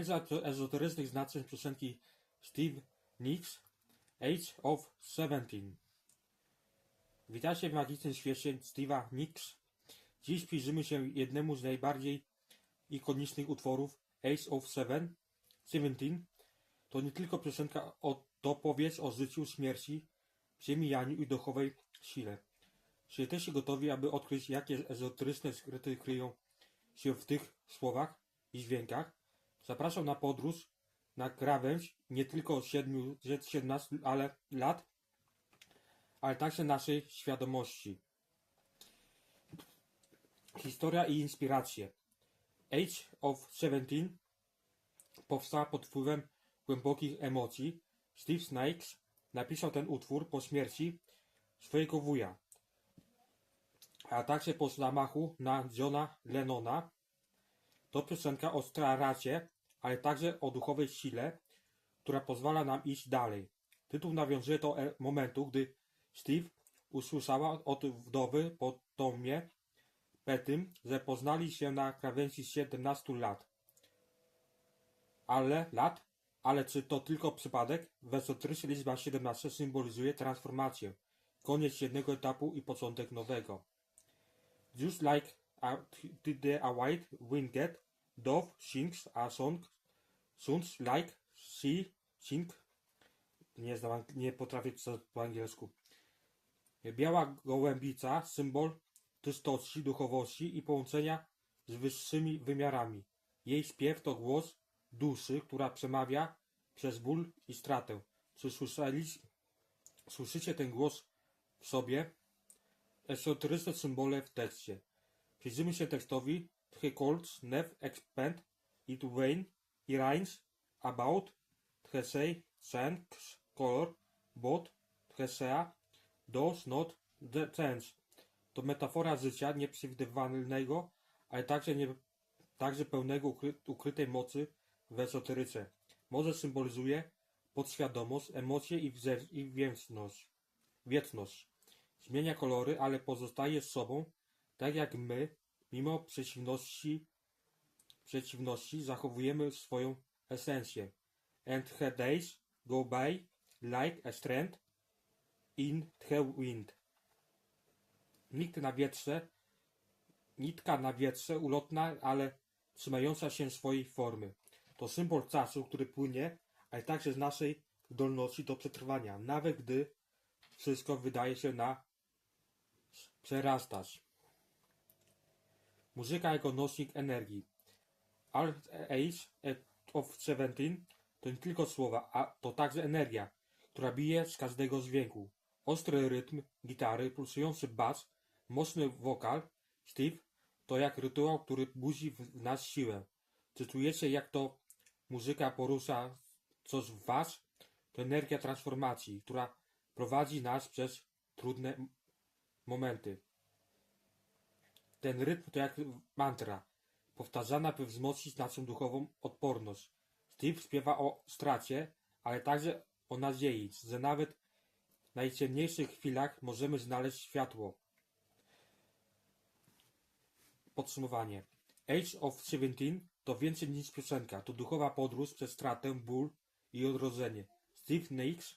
Analiza ezoterycznych znaczeń piosenki Steve Nicks Age of Seventeen. Witajcie w magicznym świecie Steve'a Nicks. Dziś przyjrzymy się jednemu z najbardziej ikonicznych utworów Age of Seven, Seventeen. To nie tylko piosenka, o, to powieść o życiu, śmierci, przemijaniu i duchowej sile. Czy jesteście gotowi, aby odkryć, jakie ezoteryczne skryty kryją się w tych słowach i dźwiękach? Zapraszam na podróż, na krawędź nie tylko 7, 17 ale lat, ale także naszej świadomości. Historia i inspiracje. Age of Seventeen powstała pod wpływem głębokich emocji. Steve Snakes napisał ten utwór po śmierci swojego wuja, a także po zamachu na Johna Lennona. To piosenka o stracie, ale także o duchowej sile, która pozwala nam iść dalej. Tytuł nawiązuje do e- momentu, gdy Steve usłyszała od wdowy po Tomie Petym, że poznali się na krawędzi 17 lat. Ale lat? Ale czy to tylko przypadek? W ezoteryce liczba 17 symbolizuje transformację, koniec jednego etapu i początek nowego. Just like a, the a white winged dove sings a song, sounds like she sing. Nie znam, nie potrafię pisać po angielsku. Biała gołębica, symbol czystości, duchowości i połączenia z wyższymi wymiarami. Jej śpiew to głos duszy, która przemawia przez ból i stratę. Czy słyszycie ten głos w sobie? Esoteryczne symbole w tekście. Przyjrzymy się tekstowi. Three chords never expand it when it rains about Tresei thanks color but Tresea does not change. To metafora życia nieprzewidywalnego, ale także, nie, także pełnego ukry, ukrytej mocy w esoteryce. Morze symbolizuje podświadomość, emocje i, wze- i wieczność. wieczność. Zmienia kolory, ale pozostaje sobą, tak jak my, mimo przeciwności, przeciwności zachowujemy swoją esencję. And her days go by like a strand in the wind. Nikt na wietrze, nitka na wietrze, ulotna, ale trzymająca się swojej formy. To symbol czasu, który płynie, ale także z naszej zdolności do przetrwania, nawet gdy wszystko wydaje się na przerastać. Muzyka jako nośnik energii. Art Age of Seventeen to nie tylko słowa, a to także energia, która bije z każdego dźwięku. Ostry rytm gitary, pulsujący bas, mocny wokal, Steve, to jak rytuał, który budzi w nas siłę. Czy czujecie, jak to muzyka porusza coś w was? To energia transformacji, która prowadzi nas przez trudne momenty. Ten rytm to jak mantra, powtarzana by wzmocnić naszą duchową odporność. Steve śpiewa o stracie, ale także o nadziei, że nawet w najciemniejszych chwilach możemy znaleźć światło. Podsumowanie. Age of Seventeen to więcej niż piosenka, to duchowa podróż przez stratę, ból i odrodzenie. Steve Nicks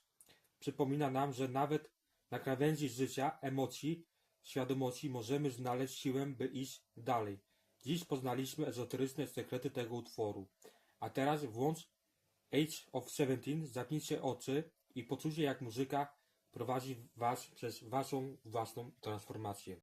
przypomina nam, że nawet na krawędzi życia, emocji, świadomości możemy znaleźć siłę, by iść dalej. Dziś poznaliśmy ezoteryczne sekrety tego utworu. A teraz włącz Age of Seventeen, zamknijcie oczy i poczujcie jak muzyka prowadzi was przez waszą własną transformację.